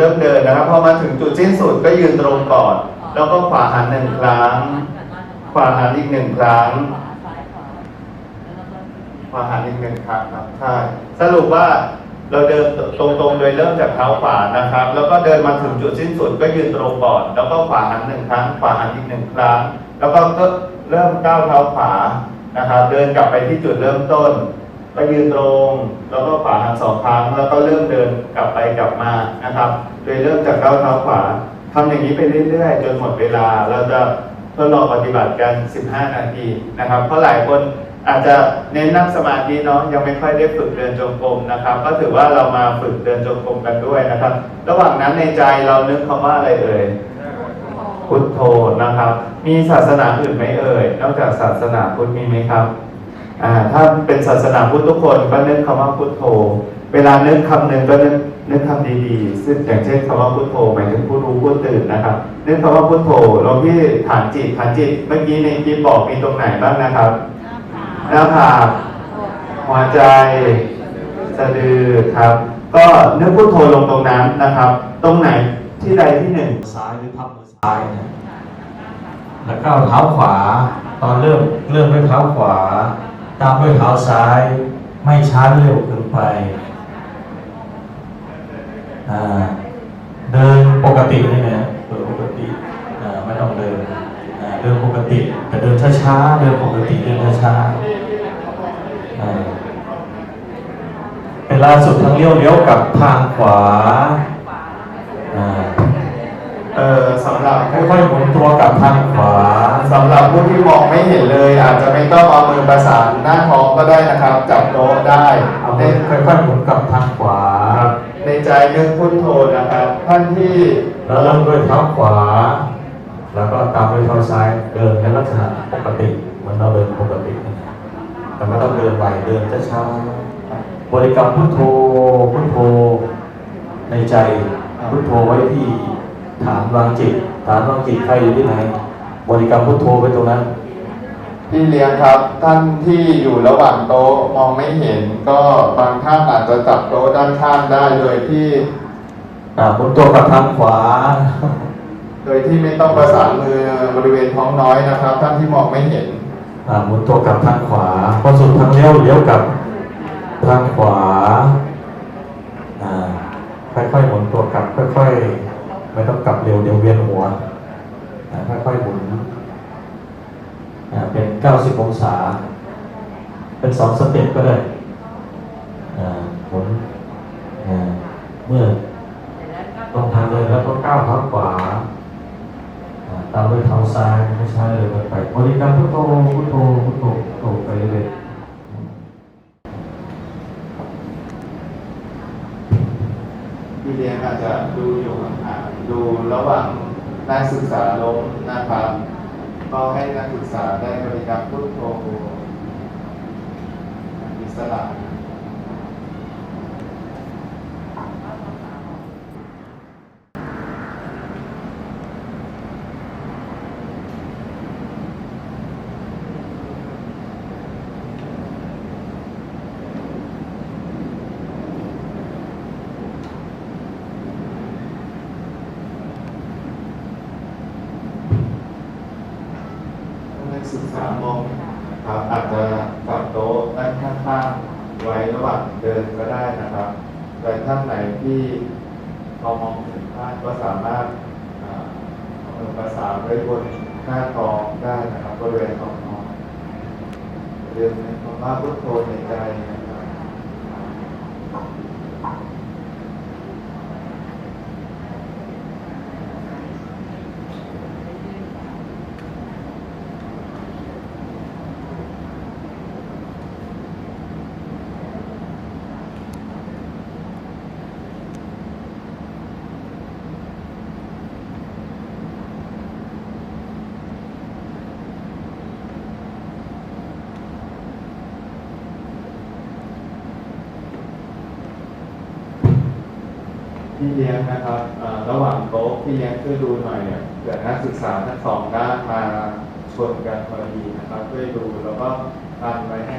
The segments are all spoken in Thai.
เริ่มเดินนะครับพอมาถึงจุดสิ้นสุดก็ยืนตรงก่อน แล้วก็ขวาหันหนึ่งครั้ง ขวาหันอีกหนึ่งครั้ง ขวาหันอีกหนึ่งครั้งครับใช่สรุปว่าเราเดินตรงๆ โดยเริ่มจากเท้าขวานะครับ แล้วก็เดินมาถึงจุดสิ้นสุดก็ยืนตรงก่อน แล้วก็ขวาหันหนึ่งครั้ง ขวาหันอีกหนึ่งครั้ง แล้วก็ก็เริ่มก้าวเท้าขวานะครับ เดินกลับไปที่จุดเริ่มต้น ก็ยืนตรง แล้วก็ขวาหันสองครั้ง แล้วก็เริ่มเดินกลับไปกลับมานะครับ โดยเริ่มจากก้าวเท้าขวาทำอย่างนี้ไปเรื่อยๆ จนหมดเวลา เราจะทดลองปฏิบัติกัน 15 นาทีนะครับ เพราะหลายคนอาจจะเน้นนั่งสมาธิเนาะยังไม่ค่อยได้ฝึกเดินจงกรมนะครับ ก็ถือว่าเรามาฝึกเดินจงกรมกันด้วยนะครับ ระหว่างนั้นในใจเรานึกคำว่าอะไรเอ่ยพุทโธนะครับ มีศาสนาอื่นไหมเอ่ยนอกจากศาสนาพุทธมีไหมครับอ่า ถ้าเป็นศาสนาพุทธทุกคนก็นึกคำว่าพุทโธ เวลานึกคำหนึ่งก็นึกนึกคำดีๆ ซึ่งอย่างเช่นคำว่าพุทโธหมายถึงผู้รู้ผู้ตื่นนะครับ นึกคำว่าพุทโธลงที่ฐานจิตฐานจิตเมื่อกี้ในคลิปบอกมีตรงไหนบ้างนะครับหน้าผากหัวใจสะดือครับ ก็นึกพุทโธลงตรงนั้นนะครับ ตรงไหนที่ใดที่หนึ่งซ้ายหรือพับมือซ้ายเนี่ยแล้วก้าวเท้าขวา ตอนเริ่มเริ่มด้วยเท้าขวา ตามด้วยเท้าซ้ายไม่ช้าเร็วเกินไปอ่าเดินปกตินี่นะเดินปกติอ่าไม่ต้องเดินอ่าเดินปกติ แต่เดินช้าๆเดินปกติเดินช้าๆอ่าเวลาสุดทางเลี้ยวเลี้ยวกลับทางขวาอ่าเอ่อสำหรับผู้ค่อยๆหมุนตัวกลับทางขวา สำหรับผู้ที่มองไม่เห็นเลย อาจจะไม่ต้องเอามือประสานหน้าท้องก็ได้นะครับ จับโต๊ะได้เอาในมือค่อยๆหมุนกลับทางขวาในใจนึกพุทโธนะครับ ท่านที่แล้วเริ่มด้วยเท้าขวา แล้วก็ตามด้วยเท้าซ้ายเดินในลักษณะปกติเหมือนเราเดินปกตินะแต่ไม่ต้องเดินไวเดินช้าๆบริกรรมพุทโธพุทโธ ในใจพุทโธไว้ที่ฐานวางจิต ฐานวางจิตใครอยู่ที่ไหน บริกรรมพุทโธไว้ตรงนั้นพี่เลี้ยงครับ ท่านที่อยู่ระหว่างโต๊ะมองไม่เห็น ก็บางท่านอาจจะจับโต๊ะด้านข้างได้โดยที่อ่าหมุนตัวกลับทางขวา โดยที่ไม่ต้องประสานมือบริเวณท้องน้อยนะครับ ท่านที่มองไม่เห็นอ่าหมุนตัวกลับทางขวาพอสุดทางเลี้ยวเลี้ยวกลับทางขวาอ่าค่อยๆหมุนตัวกลับค่อยๆไม่ต้องกลับเร็วเดี๋ยวเวียนหัวอ่า ค่อยๆหมุนอ่าเป็น 90 องศา เป็นสองสเต็ปก็ได้อ่าหมุนเมื่อตรงทางเดินแล้วก็ก้าวเท้าขวาตามด้วยเท้าซ้ายไม่ใช่เลยไปบริกรรมพุทโธพุทโธพุทโธพุทโธไปเรื่อยพี่เลี้ยงอาจจะดูอยู่ห่างดูระหว่าง นักศึกษาล้มนะครับ ก็ให้นักศึกษาได้บริการพุทโธอิสระ นักศึกษามองครับอาจจะจับโต๊ะด้างไว้ระหว่างเดินก็ได้นะครับแต่ท่านไหนที่พอมองถึงท่านก็สามารถอ่าเอามือประสานไว้บนหน้าท้องได้นะครับบริเวณท้องน้องเรียนในคำว่าพุทโธในใจนะครับ พี่เลี้ยงนะครับระหว่างโต๊ะพี่เลี้ยงช่วยดูหน่อยเนี่ยเกิดนักศึกษาทั้งสองด้านมาชนกันพอดีนะครับช่วยดูแล้วก็กันไว้ให้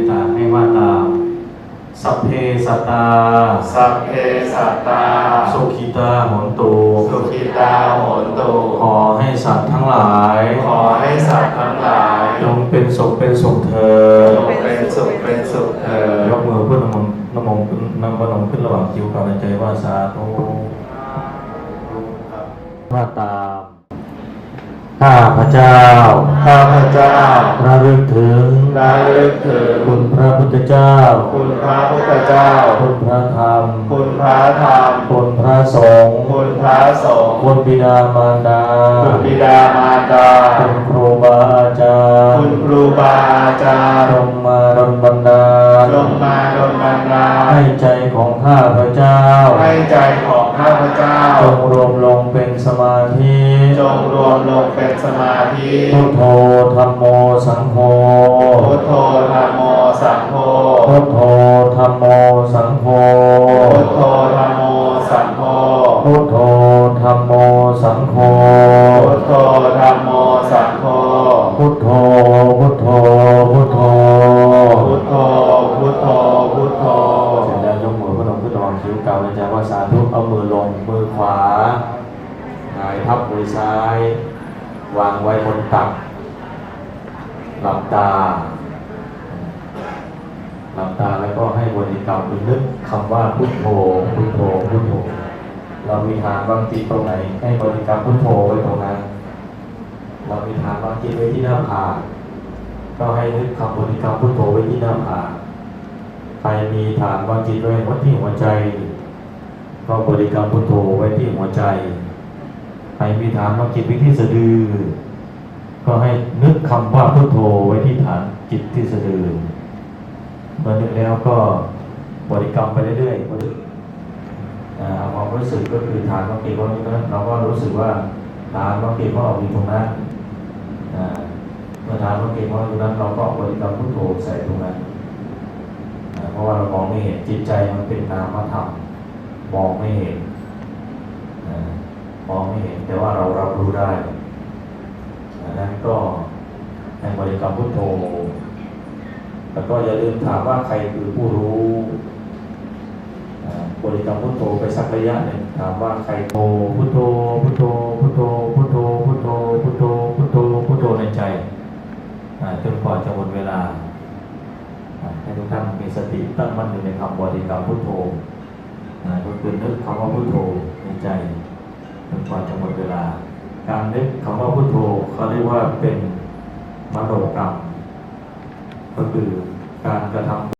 ตตาให้ว่าตามสัพเพสัตตา สัพเพสัตตา สุขิตาโหนตุสุขิตาโหนตุขอให้สัตว์ทั้งหลาย ขอให้สัตว์ทั้งหลายจงเป็นสุขเป็นสุขเถิจดงเป็นสุขเป็นสุขเถิดยกมือเพื่อนำมนต์นำมนต์ขึ้นนำพนมขึ้นระหว่างคิ้วกับในใจว่าสาธุว่าตาม ข้าพระเจ้า ข้าพเจ้าระลึกถึงระลึกถึงคุณพระพุทธเจ้า คุณพระพุทธเจ้า คุณพระธรรม คุณพระธรรม คุณพระสงฆ์ คุณพระสงฆ์ คุณบิดามารดา คุณบิดามารดา คุณครูบาอาจารย์ คุณครูบาอาจารจย์งมาดลบันดาลลงมาดลบันดาลให้ใจของข้าพระเจ้า ให้ใจของ ข้าพเจ้าจงรวมลงเป็นสมาธิจงรวมลงเป็นสมาธิพุทโธธรรมโมสังโฆพุทโธธรรมโมสังโฆพุทโธธรรมโมสังโฆพุทโธธรรมโมสังโฆพุทโธธรรมโมสังโฆพุทโธธรรมโมสังโฆพุทโธ ซ้าย วางไว้บนตักหลับตาหลับตาแล้วก็ให้บริกรรมคือนึกคำว่าพุทโธพุทโธพุทโธ เรามีฐานวางจิตตรงไหน ให้บริกรรมพุทโธไว้ตรงนั้นเรามีฐานวางจิตไว้ที่หน้าผากก็ให้นึกคำบริกรรมพุทโธไว้ที่หน้าผากใครมีฐานวางจิตไว้ไว้ที่หัวใจ ก็บริกรรมพุทโธไว้ที่หัวใจ ใครมีฐานวางจิตว้ที่สะดือ ก็ให้นึกคำว่าพุทโธไว้ที่ฐานจิตที่สะดือเมื่อนึกแล้วก็บริกรรมไปเรื่อยๆบริอ่าความรู้สึกก็คือฐานวางจิตว่าเราก็รู้สึกว่าฐานวางจิตของเราอยู่ตรงนั้นเมื่อฐานวางจิตของเราอยู่ตรงนั้น เราก็บริกรรมพุทโธใส่ตรงนั้นเพราะว่าเรามองไม่เห็นจิตใจมันเป็นนามธรรมมองไม่เห็นอ่า มองไม่เห็นแต่ว่าเรารับรู้ได้ดังนั้นก็ให้บริกรรมพุทโธ แล้วก็อย่าลืมถามว่าใครคือผู้รู้บริกรรมพุทโธไปสักระยะหนึ่งถามว่าใครโธพุทโธพุทโธพุทโธพุทโธพุทโธพุทโธพุทโธพุทโธในใจจนกว่าจะหมดเวลาให้ทุกท่านมีสติตั้งมั่นอยู่ในคำบริกรรมพุทโธก็คือนึกคำว่าพุทโธในใจ จนกว่าจะหมดเวลา การนึกคำว่าพุทโธเขาเรียกว่าเป็นมโนกรรม ก็คือการกระทำ